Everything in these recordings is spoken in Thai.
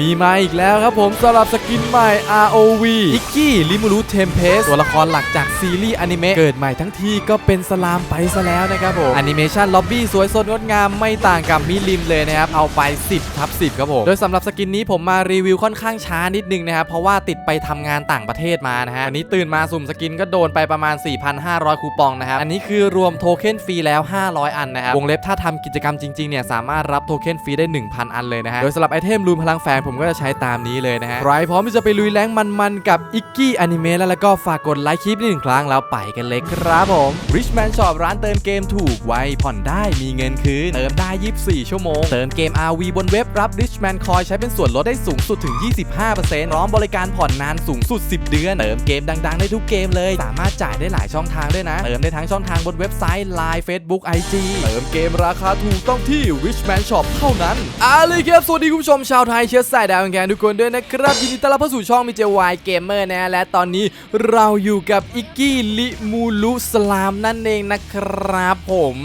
มีมาอีกแล้วครับผมสำหรับสกินใหม่ ROV อิกกี้ลิมูรุเทมเพสตัวละครหลักจากซีรีส์อนิเมะเกิดใหม่ทั้งทีก็เป็นสลามไปซะแล้วนะครับผมแอนิเมชันล็อบบี้สวยสดงดงามไม่ต่างกับมิลิมเลยนะครับ เอาไป 10ทับ10 ครับผม โดยสำหรับสกินนี้ผมมารีวิวค่อนข้างช้านิดนึงนะครับ เพราะว่าติดไปทำงานต่างประเทศมานะฮะอันนี้ตื่นมาสุ่มสกินก็โดนไปประมาณ 4,500 คูปองนะครับอันนี้คือรวมโทเค็นฟรีแล้ว 500 อันนะครับวงเล็บถ้าทำกิจกรรมจริงๆเนี่ยสามารถรับโทเค็นฟรีได้ 1,000 อันเลยนะฮะโดยสำหรับไอเทมรูมพลังแฝงผมก็จะใช้ตามนี้เลยนะฮะใครพร้อมที่จะไปลุยแรงมันๆกับอิกกี้อนิเมะแล้วแล้วก็ฝากกดไลค์คลิปนี้หนึ่งครั้งแล้วไปกันเลยครับผม Richman Shop ร้านเติมเกมถูกไวผ่อนได้มีเงินคืน เติมได้ 24 ชั่วโมง เติมเกม RV บนเว็บรับ Richman Coin ใช้เป็นส่วนลดได้สูงสุดถึง 25%พร้อมบริการผ่อนนานสูงสุด 10 เดือน เติมเกมดังๆ ได้ทุกเกมเลย สามารถจ่ายได้หลายช่องทางด้วยนะ เติมได้ทั้งช่องทางบนเว็บไซต์ Line Facebook IG เติมเกมราคาถูกต้องที่ Richman Shop เท่านั้นอาเลยครับสวัสดีคุณผู้ชมชาวไทยเชื้อสายดาวแกนทุกคนด้วยนะครับยินดีต้อนรับเข้าสู่ช่องมิเจวายเกมเมอร์นะและตอนนี้เราอยู่กับอิกกี้ลิมูลุสลามนั่นเองนะครับผม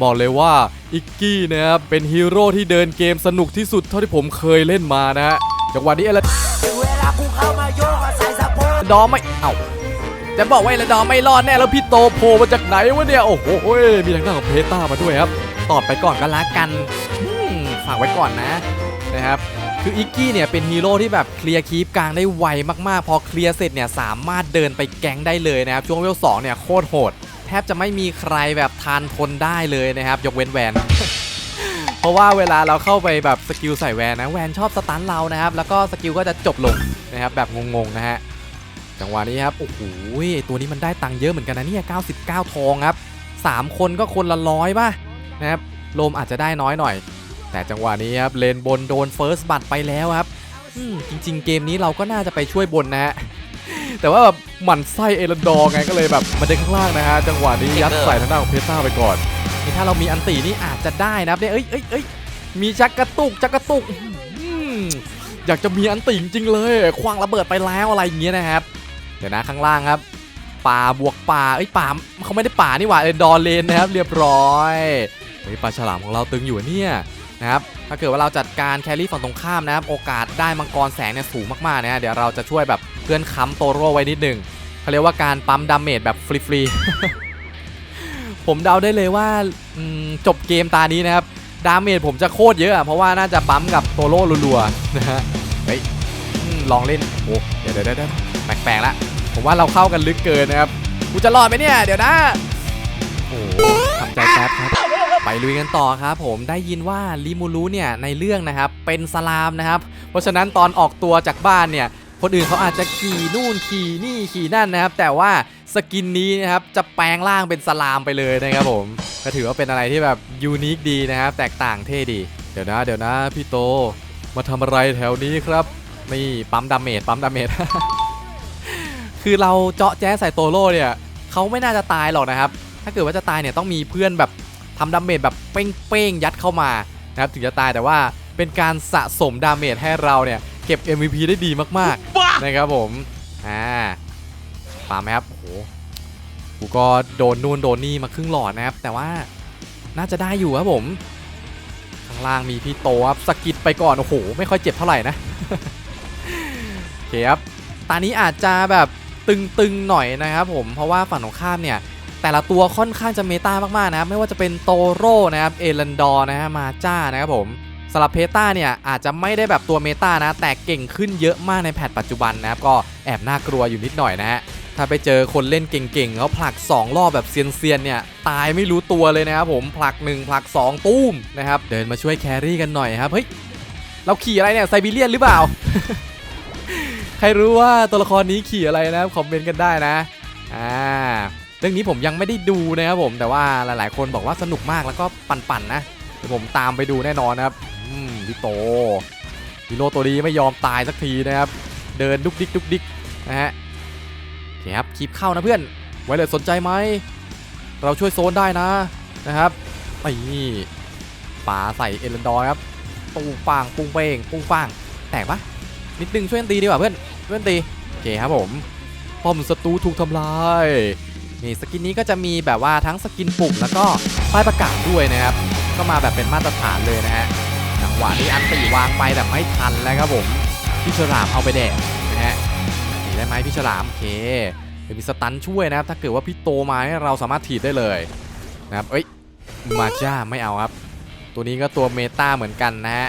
บอกเลยว่าอิกกี้นะครับเป็นฮีโร่ที่เดินเกมสนุกที่สุดเท่าที่ผมเคยเล่นมานะฮะจังหวะนี้อลถึงเวลากูเข้ามาโยกอาศัยสะโพกดอไม่เอ้าจะบอกว่าเอลดอไม่รอดแน่แล้วพี่โตโผล่มาจากไหนวะเนี่ยโอ้โหมีทางด้านของเพต้ามาด้วยครับตอบไปก่อนก็แล้วกันฝากไว้ก่อนนะนะครับ คืออิกกี้เนี่ยเป็นฮีโร่ที่แบบเคลียร์คีปกลางได้ไวมากๆ พอเคลียร์เสร็จเนี่ยสามารถเดินไปแก๊งได้เลยนะครับ ช่วงเวลสองเนี่ยโคตรโหด แทบจะไม่มีใครแบบทานทนได้เลยนะครับ ยกเว้นแวนเพราะว่าเวลาเราเข้าไปแบบสกิลใส่แวนนะแวนชอบสตันเรานะครับ แล้วก็สกิลก็จะจบลงนะครับแบบงงๆนะฮะจังหวะนี้ครับโอ้โหตัวนี้มันได้ตังค์เยอะเหมือนกันนะเนี่ย99 ทองครับ 3 คนก็คนละร้อยป่ะนะครับโลมอาจจะได้น้อยหน่อย แต่จังหวะนี้ครับเลนบนโดนเฟิร์สบัตไปแล้วครับจริง ๆ เกมนี้เราก็น่าจะไปช่วยบนนะฮะแต่ว่าแบบหมั่นไส้เอรันดอร์ไงก็เลยแบบมาเดินข้างล่างนะฮะจังหวะนี้ยัดใส่ทางด้านของเพต้าไปก่อนนี่ถ้าเรามีอันตีนี่อาจจะได้นะครับเนี่ยเอ้ยเอ้ยเอ้ยมีชักกระตุกชักกระตุกอยากจะมีอันตีจริงเลยควางระเบิดไปแล้วอะไรอย่างเงี้ยนะครับเดี๋ยวนะข้างล่างครับป่าบวกป่าเอ้ยป่าเขาไม่ได้ป่านี่หว่าเออดอเลนนะครับ เรียบร้อยเฮ้ยปลาฉลามของเราตึงอยู่เนี่ย นะครับถ้าเกิดว่าเราจัดการแครี่ฝั่งตรงข้ามนะครับโอกาสได้มังกรแสงเนี่ยสูงมากๆนะเดี๋ยวเราจะช่วยแบบเพื่อนค้ำโตโร่ไว้นิดหนึ่งเขาเรียกว่าการปั๊มดาเมจแบบฟรีๆผมเดาได้เลยว่าจบเกมตานี้นะครับดาเมจผมจะโคตรเยอะ เพราะว่าน่าจะปั๊มกับโตโร่รัวๆนะฮะเฮ้ยลองเล่นโอ้เดี๋ยวเดี๋ยวเดี๋ยวแปลกๆละผมว่าเราเข้ากันลึกเกินนะครับกูจะรอดไหมเนี่ยเดี๋ยวนะโอ้ทำใจแป๊บครับ ไปลุยกันต่อครับผมได้ยินว่าลิมูรุเนี่ยในเรื่องนะครับเป็นสลามนะครับ เพราะฉะนั้นตอนออกตัวจากบ้านเนี่ยคนอื่นเขาอาจจะขี่นู่นขี่นี่ขี่นั่นนะครับ แต่ว่าสกินนี้นะครับจะแปลงร่างเป็นสลามไปเลยนะครับผมก็ถือว่าเป็นอะไรที่แบบยูนิคดีนะครับ แตกต่างเท่ดี เดี๋ยวนะ เดี๋ยวนะพี่โตมาทำอะไรแถวนี้ครับนี่ปั๊มดาเมจปั๊มดาเมจคือเราเจาะแจ๊สใส่โตโร่เนี่ยเขาไม่น่าจะตายหรอกนะครับ ถ้าเกิดว่าจะตายเนี่ยต้องมีเพื่อนแบบ ทำดาเมจแบบเป้งๆยัดเข้ามานะครับถึงจะตายแต่ว่าเป็นการสะสมดาเมจให้เราเนี่ยเก็บ MVP ได้ดีมากๆนะครับผมอ่าปาไหมครับโอ้โหกูก็โดนนู่นโดนนี่มาครึ่งหลอดนะครับ แต่ว่าน่าจะได้อยู่ครับผม ข้างล่างมีพี่โตครับสกิดไปก่อนโอ้โหไม่ค่อยเจ็บเท่าไหร่นะโอเคครับตานี้อาจจะแบบตึงๆหน่อยนะครับผมเพราะว่าฝั่งตรงข้ามเนี่ย แต่ละตัวค่อนข้างจะเมตามากๆนะครับไม่ว่าจะเป็นโตโร่นะครับเอรันดอร์นะฮะมาจ้านะครับผมสำหรับเพตาเนี่ยอาจจะไม่ได้แบบตัวเมตานะ แต่เก่งขึ้นเยอะมากในแพทปัจจุบันนะครับ ก็แอบน่ากลัวอยู่นิดหน่อยนะฮะถ้าไปเจอคนเล่นเก่งๆเขาผลัก 2 รอบแบบเซียนๆเนี่ยตายไม่รู้ตัวเลยนะครับผมผลัก 1 ผลัก 2 ตุ้มนะครับเดินมาช่วยแครี่กันหน่อยครับเฮ้ยเราขี่อะไรเนี่ยไซบีเรียนหรือเปล่า ใครรู้ว่าตัวละครนี้ขี่อะไรนะครับคอมเมนต์กันได้นะอ่า เรื่องนี้ผมยังไม่ได้ดูนะครับผมแต่ว่าหลายๆ คนบอกว่าสนุกมากแล้วก็ปั่นๆนะเดี๋ยวผมตามไปดูแน่นอนนะครับอืมพี่โตฮีโร่ตัวนี้ไม่ยอมตายสักทีนะครับ เดินดุกดิกดุกดิกนะฮะโอเคครับคลิปเข้านะเพื่อนไว้เลยสนใจไหมเราช่วยโซนได้นะนะครับนี่ป่าใส่เอเลนดอร์ครับปุ้งปังปุงเป้งปุ้งปังแตกปะนิดนึงช่วยกันตีดีกว่าเพื่อนช่วยกันตีโอเคครับผมป้อมศัตรูถูกทำลาย นี่สกินนี้ก็จะมีแบบว่าทั้งสกินปุ่มแล้วก็ป้ายประกาศด้วยนะครับ ก็มาแบบเป็นมาตรฐานเลยนะฮะอย่งหวะนี้อันตีวางไปแต่ไม่ทันแล้วครับผมพี่ฉลามเอาไปแดกนะฮะหนีได้ไหมพี่ฉลามโอเคมีสตันช่วยนะครับ ถ้าเกิดว่าพี่โตมาเนี่ยเราสามารถถีบได้เลยนะครับเอ้ยมาจ้าไม่เอาครับ ตัวนี้ก็ตัวเมตาเหมือนกันนะฮะ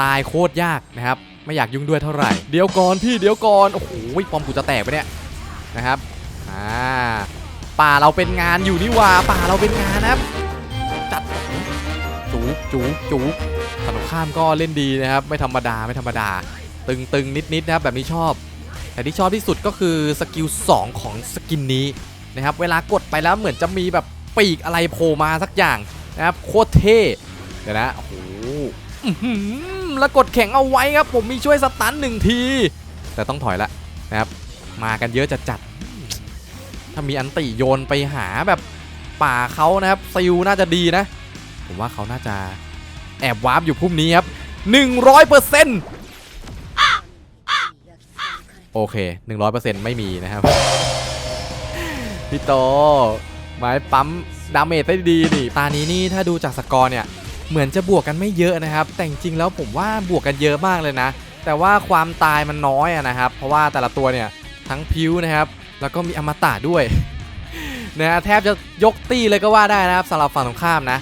ตายโคตรยากนะครับ ไม่อยากยุ่งด้วยเท่าไหร่ เดี๋ยวก่อนพี่เดี๋ยวก่อนโอ้โหปอมกูจะแตกไปเนี่ยนะครับอ่า ป่าเราเป็นงานอยู่นี่ว่าป่าเราเป็นงานนะครับจัดจูจูจูบขนมข้ามก็เล่นดีนะครับ ไม่ธรรมดาไม่ธรรมดา ตึงตึงนิดนิดๆนะครับแบบนี้ชอบ แต่ที่ชอบที่สุดก็คือสกิล2ของสกินนี้นะครับเวลากดไปแล้วเหมือนจะมีแบบปีกอะไรโผล่มาสักอย่างนะครับโคตรเท่เดี๋ยวนะโอ้โหแล้วกดแข็งเอาไว้ครับผมมีช่วยสตันหนึ่งที แต่ต้องถอยละนะครับมากันเยอะจัดจัด ถ้ามีอันติโยนไปหาแบบป่าเขานะครับซิลน่าจะดีนะ ผมว่าเขาน่าจะแอบวาร์ปอยู่พุ่มนี้ครับ100%โอเค 100%ไม่มีนะครับ พี่โตไม้ปั๊มดาเมจได้ดีนี่ตานี้นี่ถ้าดูจากสกอร์เนี่ย เหมือนจะบวกกันไม่เยอะนะครับ แต่จริงๆแล้วผมว่าบวกกันเยอะมากเลยนะ แต่ว่าความตายมันน้อยอะนะครับ เพราะว่าแต่ละตัวเนี่ยทั้งพิ้วนะครับ แล้วก็มีอมตะด้วยนะแทบจะยกตีเลยก็ว่าได้นะครับสำหรับฝั่งตรงข้ามนะ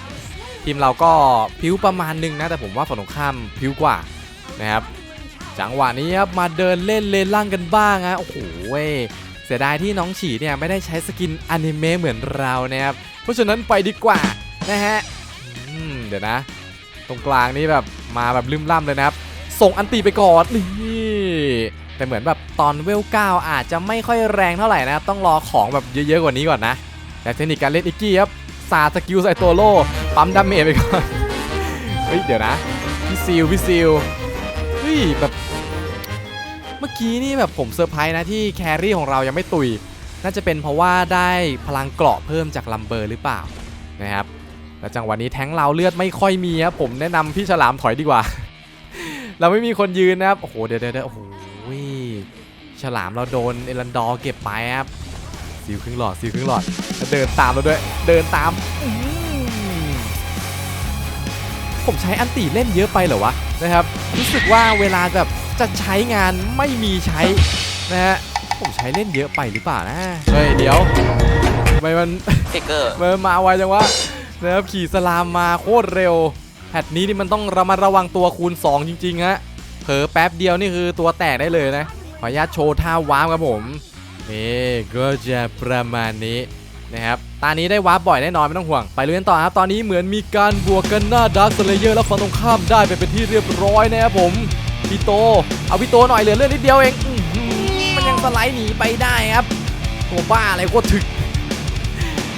ทีมเราก็พิ้วประมาณหนึงนะ แต่ผมว่าฝั่งตรงข้ามพิ้วกว่านะครับจังหวะนี้ครับมาเดินเล่นเลนล่างกันบ้างฮะโอ้โหเว้ยเสียดายที่น้องฉีเนี่ยไม่ได้ใช้สกินอนิเมะเหมือนเรานะครับเพราะฉะนั้นไปดีกว่านะฮะเดี๋ยวนะ ตรงกลางนี้แบบมาแบบลืมล่ำเลยนะครับ ส่งอันตีไปก่อนนี่ แต่เหมือนแบบตอนเวลเก้าอาจจะไม่ค่อยแรงเท่าไหร่นะครับต้องรอของแบบเยอะๆกว่านี้ก่อนนะแต่เทคนิคการเล่นอิกกี้ครับสาสกิลใส่ตัวโล่ปั๊มดาเมจไปก่อนเฮ้ยเดี๋ยวนะพี่ซิลพี่ซิลเฮ้ยแบบเมื่อกี้นี่แบบผมเซอร์ไพรส์นะที่แครี่ของเรายังไม่ตุย น่าจะเป็นเพราะว่าได้พลังเกราะเพิ่มจากลัมเบอร์หรือเปล่านะครับแล้วจังหวะนี้แท้งเราเลือดไม่ค่อยมีครับผมแนะนำพี่ฉลามถอยดีกว่า เราไม่มีคนยืนนะครับโอ้โหเดี๋ยวเดี๋ยวเดี๋ยวโอ้โห ฉลามเราโดนเอลันดอร์เก็บไปครับซิลครึ่งหลอดซิลครึ่งหลอดแล้วเดินตามเราด้วย เดินตามอื้อหือผมใช้อันตีเล่นเยอะไปเหรอวะนะครับ รู้สึกว่าเวลาแบบจะใช้งานไม่มีใช้นะฮะผมใช้เล่นเยอะไปหรือเปล่านะเฮ้ยเดี๋ยวทำไมมันเทเกอร์มันมาไวจังวะนะครับขี่สลามมาโคตรเร็วแพทนี้นี่มันต้องระมัดระวังตัวคูณ 2 จริงๆฮะเผลอแป๊บเดียวนี่คือตัวแตกได้เลยนะ ขออนุญาตโชว์ท่าว้าร์ปครับผมนี่ก็จะประมาณนี้นะครับตานี้ได้วาร์ปบ่อยแน่นอนไม่ต้องห่วง ไปเรื่อยต่อครับ ตอนนี้เหมือนมีการบวกกันหน้าดาร์คสเลเยอร์แล้วฝั่งตรงข้ามได้ไปเป็นที่เรียบร้อยนะครับผมพี่โต เอาพี่โตหน่อยเหลือเลือดนิดเดียวเองมันยังสไลด์หนีไปได้ครับตัวบ้าอะไรโคตรถึก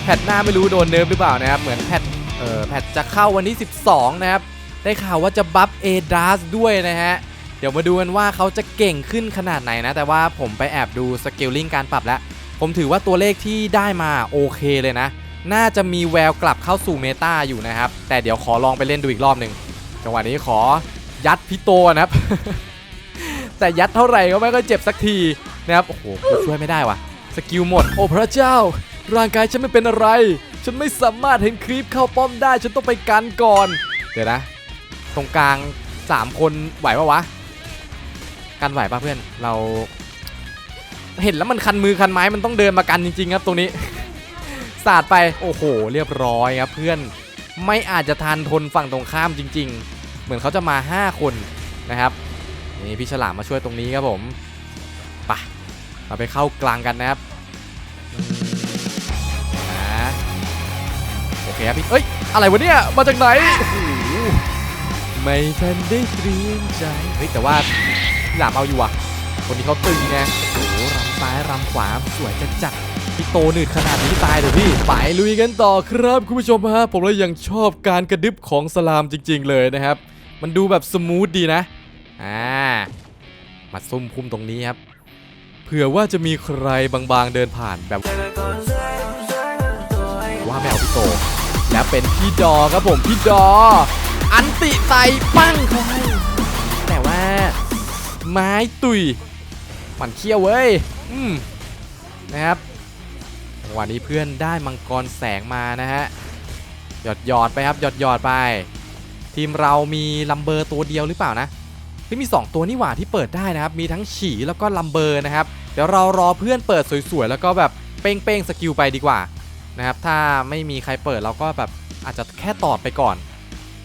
แพทหน้าไม่รู้โดนเนิร์ฟหรือเปล่านะครับ เหมือนแพทเออแพทจะเข้าวันที่ 12 นะครับ ได้ข่าวว่าจะบัฟเอดาสด้วยนะฮะ เดี๋ยวมาดูกันว่าเขาจะเก่งขึ้นขนาดไหนนะ แต่ว่าผมไปแอบดูสเกลลิ่งการปรับแล้ว ผมถือว่าตัวเลขที่ได้มาโอเคเลยนะ น่าจะมีแววกลับเข้าสู่เมตาอยู่นะครับ แต่เดี๋ยวขอลองไปเล่นดูอีกรอบหนึ่งจังหวะนี้ขอยัดพี่โตนะครับ แต่ยัดเท่าไหร่ก็ไม่ก็เจ็บสักทีนะครับ โอ้โหกูช่วยไม่ได้วะสกิลหมด โอ้พระเจ้า ร่างกายฉันไม่เป็นอะไร ฉันไม่สามารถเห็นครีปเข้าป้อมได้ ฉันต้องไปกันก่อน เดี๋ยวนะ ตรงกลาง 3 คนไหวปะวะ กันไหวปะเพื่อนเรา เห็นแล้วมันคันมือคันไม้มันต้องเดินมากันจริง ๆ ครับตรงนี้ สาดไปโอ้โห เรียบร้อยครับเพื่อนไม่อาจจะทันทนฝั่งตรงข้ามจริง ๆ เหมือนเขาจะมา 5 คนนะครับนี่พี่ฉลามมาช่วยตรงนี้ครับผมไปเราไปเข้ากลางกันนะครับอืมอ่าโอเคครับพี่เอ้ยอะไรวะเนี่ยมาจากไหนไม่ทันได้เตรียมใจเฮ้ยแต่ว่า หลามเอาอยู่ว่ะ คนนี้เขาตึงไงโอ้โหรำซ้ายรำขวาสวยจัดจัดพี่โตหนืดขนาดนี้ตายเลยพี่ไปลุยกันต่อครับคุณผู้ชมฮะผมเลยยังชอบการกระดึบของสลามจริง ๆ เลยนะครับ มันดูแบบสมูทดีนะอ่ามาซุ่มคุมตรงนี้ครับเผื่อว่าจะมีใครบางๆเดินผ่านแบบว่าแมวพี่โตและเป็นพี่ดอครับผมพี่ดอ อันติไตปั้งเขา ไม้ตุยหมันเขี้ยวเว้ย อืมนะครับวันนี้เพื่อนได้มังกรแสงมานะฮะ หยอดหยอดไปครับ หยอดหยอดไป ทีมเรามีลัมเบอร์ตัวเดียวหรือเปล่านะที่มี 2 ตัวนี่หว่าที่เปิดได้นะครับ มีทั้งฉีแล้วก็ลัมเบอร์นะครับ เดี๋ยวเรารอเพื่อนเปิดสวยๆ แล้วก็แบบเป้งๆสกิลไปดีกว่านะครับ ถ้าไม่มีใครเปิดเราก็แบบอาจจะแค่ตอดไปก่อน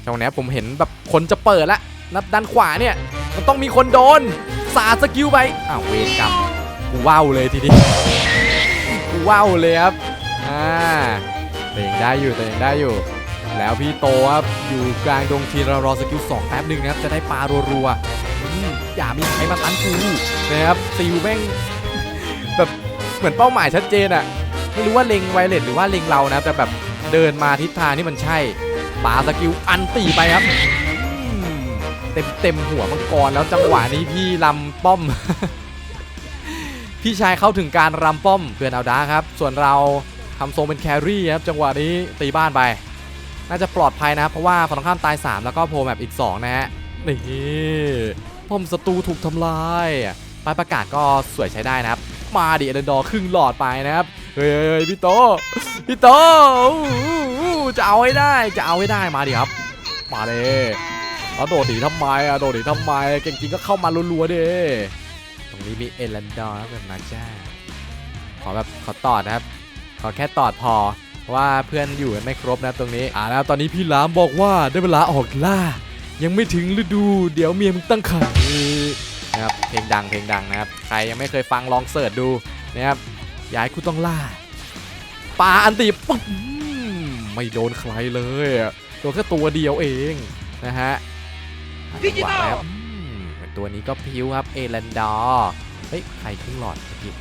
ตรงนี้ผมเห็นแบบคนจะเปิดละนับด้านขวาเนี่ย มันต้องมีคนโดน สาดสกิลไปอ้าวเวรกรรมกูว้าวเลยทีนี้กูว้าวเลยครับอ่าแต่ยังได้อยู่แต่ยังได้อยู่ แล้วพี่โตครับอยู่กลางดงทีเรารอสกิล2แป๊บหนึ่งนะครับจะได้ปลารัวๆอย่ามีใครมาตันกูนะครับซิลแม่งแบบเหมือนเป้าหมายชัดเจนอะไม่รู้ว่าเล็งไวเลตหรือว่าเล็งเรานะแต่แบบเดินมาทิศทางนี่มันใช่ปาสกิลอันตีไปครับ เต็มเต็มหัวมังกรแล้วจังหวะนี้พี่ลำป้อม พี่ชายเข้าถึงการรำป้อมเพื่อนเอาดาครับ ส่วนเราทำทรงเป็นแครี่ครับจังหวะนี้ตีบ้านไป น่าจะปลอดภัยนะครับเพราะว่าฝั่งตรงข้ามตาย 3 แล้วก็โพลแมปอีก 2 นะฮะนี่ป้อมศัตรูถูกทำลายป้ายประกาศก็สวยใช้ได้นะครับ มาดิเอเดนดอร์ครึ่งหลอดไปนะครับเฮ้ยพี่โตพี่โตจะเอาให้ได้จะเอาให้ได้มาดิครับ มาเลย แล้วโดดหนีทำไมอะโดดหนีทำไม เก่งจริงก็เข้ามารัวๆดิตรงนี้มีเอลันดอร์แบบมาจ้าขอแบบขอตอดนะครับ ขอแค่ตอดพอว่าเพื่อนอยู่กันไม่ครบนะตรงนี้อ่าแล้วตอนนี้พี่หลามบอกว่าได้เวลาออกล่า ยังไม่ถึงฤดู เดี๋ยวเมียมึงตั้งไข่นะครับเพลงดังเพลงดังนะครับ ใครยังไม่เคยฟังลองเสิร์ชดูนะครับย้ายกูต้องล่าปาอันติปุ๊บไม่โดนใครเลยโดนแค่ตัวเดียวเองนะฮะ ดิจิตอลตัวนี้ก็พิ้วครับเอรันดอร์เฮ้ยใครครึ่งหลอดเมื่อกี้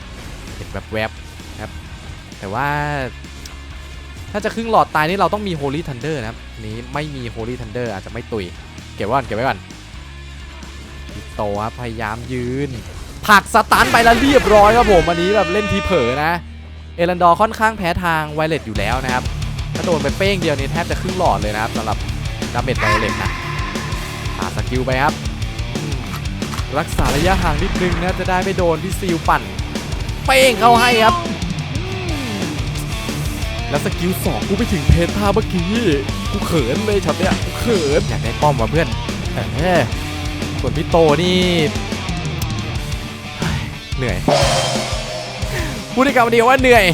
เห็นแบบแวบๆนะครับ แต่ว่า ถ้าจะครึ่งหลอดตายนี่เราต้องมี Holy Thunder นะครับ นี้ไม่มี Holy Thunder อาจจะไม่ตุย เก็บไว้ก่อนเก็บไว้ก่อนพี่โตครับพยายามยืนผลักสตันไปแล้วเรียบร้อยครับผมอันนี้แบบเล่นทีเผลอนะ เอรันดอร์ค่อนข้างแพ้ทางไวเลตอยู่แล้วนะครับถ้าโดนไปเป้งเดียวนี้แทบจะครึ่งหลอดเลยนะครับสำหรับดาเมจไวเลตนะ ปาสกิลไปครับ รักษาระยะห่างนิดนึงนะจะได้ไม่โดนพี่ซิลปั่น เป้งเข้าให้ครับ แล้วสกิลสองกูไปถึงเพนท่าเมื่อกี้กูเขินเลยช็อตเนี้ยกูเขินอยากได้ป้อมว่ะเพื่อนเออส่วนพี่โตนี่เหนื่อยพูดได้คำเดียวว่าเหนื่อย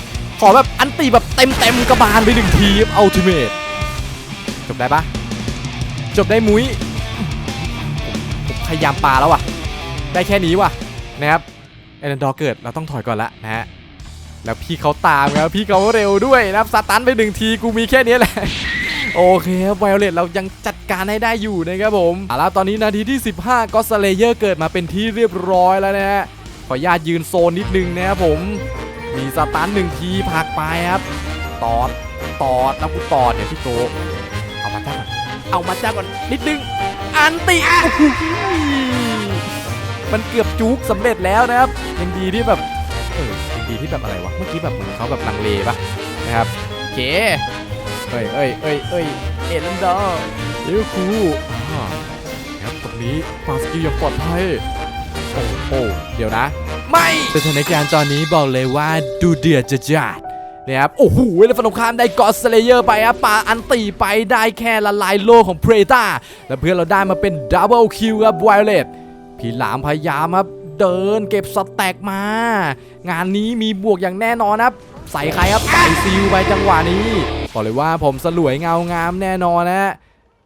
ขอแบบอันตีแบบเต็มเต็มๆกระบาลไปหนึ่งทีอัลติเมทจบได้ปะจบได้มุ้ย พยายามปาแล้วว่ะ ได้แค่นี้ว่ะนะครับเอเดนดอร์เกิดเราต้องถอยก่อนละนะฮะแล้วพี่เขาตามครับพี่เขาเร็วด้วยนะครับสตันไปหนึ่งทีกูมีแค่นี้แหละโอเคครับไวโอเลตเรายังจัดการให้ได้อยู่นะครับผมเอาละตอนนี้นาทีที่ 15 ก็สเลเยอร์เกิดมาเป็นที่เรียบร้อยแล้วนะฮะขออนุญาตยืนโซนนิดนึงนะครับผม มีสตันหนึ่งทีผักไปครับตอดตอดแล้วกูตอดเดี๋ยวพี่โตเอามาจ้าก่อนเอามาจ้าก่อนนิดนึง อันติโอ้โหมันเกือบจุกสำเร็จแล้วนะครับยังดีที่แบบเออยังดีที่แบบอะไรวะเมื่อกี้แบบเหมือนเขาแบบลังเลปะนะครับโอเคเอ้ยเอ้ยเอ้ยเอ้ยเอลันดอร์เดี๋ยวครูอ่าครับตรงนี้ปาสกิลอย่างปลอดภัยโอ้โหเดี๋ยวนะ ไม่สถานการณ์ตอนนี้บอกเลยว่าดูเดือดจะจัด นะครับโอ้โหแล้วฝั่งตรงข้ามได้กอสเลเยอร์ไปครับปาอันตีไปได้แค่ละลายโลของเพรตาและเพื่อนเราได้มาเป็นดับเบิลคิวครับไวเลตพี่หลามพยายามครับเดินเก็บสแต็กมา งานนี้มีบวกอย่างแน่นอนครับใส่ใครครับใส่ซิลไปจังหวะนี้บอกเลยว่าผมสลวยเงางามแน่นอนนะ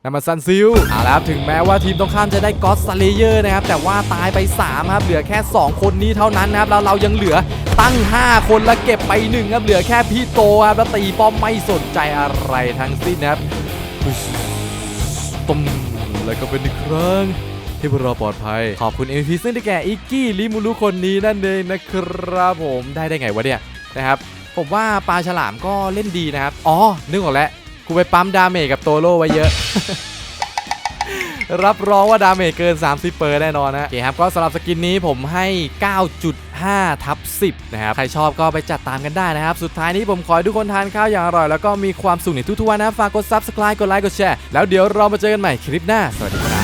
นั่นมันซันซิลเอาละครับถึงแม้ว่าทีมตรงข้ามจะได้ก็อสเลเยอร์นะครับ แต่ว่าตายไป 3 ครับ เหลือแค่ 2 คนนี้เท่านั้นนะครับ แล้วเรายังเหลือ ตั้ง 5 คนแล้วเก็บไป1ครับเหลือแค่พี่โตครับแล้วตีป้อมไม่สนใจอะไรทั้งสิ้นนะครับตุ้มแล้วก็เป็นอีกครั้งที่พวกเราปลอดภัย ขอบคุณ MVP ซึ่งได้แก่อิกกี้ลิมูรุคนนี้นั่นเองนะครับผมได้ได้ไงวะเนี่ยนะครับ ผมว่าปลาฉลามก็เล่นดีนะครับ อ๋อ นึกออกแล้วกูไปปั๊มดาเมจกับโตโร่ไว้เยอะรับรองว่าดาเมจเกิน 30 เปอร์แน่นอนนะโอเคครับ ก็สำหรับสกินนี้ผมให้ 9.5ทับ10นะครับใครชอบก็ไปจัดตามกันได้นะครับ สุดท้ายนี้ผมขอให้ทุกคนทานข้าวอย่างอร่อย แล้วก็มีความสุขในทุกๆวันนะฝากกด subscribe กดไลค์กดแชร์แล้วเดี๋ยวเรามาเจอกันใหม่คลิปหน้าสวัสดีครับ